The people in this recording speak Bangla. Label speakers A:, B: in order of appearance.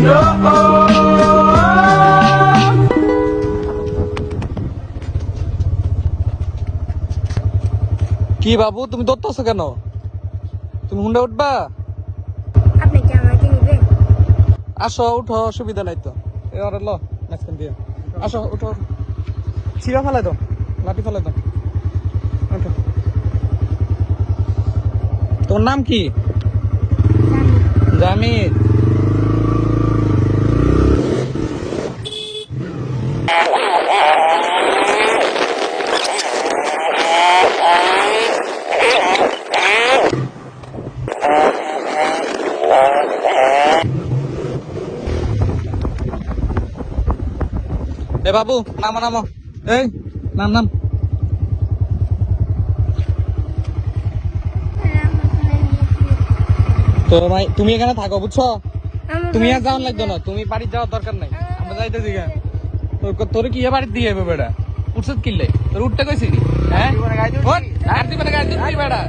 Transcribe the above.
A: কি বাবু তুমি দৌড়তেছো কেন? তুমি হুন্ডা উঠবা?
B: আপনি কি আমাকে নিবেন?
A: আসো উঠো অসুবিধা নাই তো। এবার লো মাঝখান দিয়ে। আসো উঠো। ছিঁড়া ফেলাই দাও লাঠি ফেলাই দাও। উঠো তোর নাম কি? জামিদ এ বাবু নামো নামো। এই নাম নাম। তো ভাই তুমি এখানে থাকো বুঝছ? তুমি আর যাওয়ার লাগতো না তুমি বাড়ি যাওয়ার দরকার নাই। আমরা যাইতেছি গা তোর তোর কি এ বাড়িতে দিয়ে বেটা উঠছত কিনলে? তোর উঠতে কইছি হ্যাঁ? আর দিবে না গাড়ি দিবি বেটা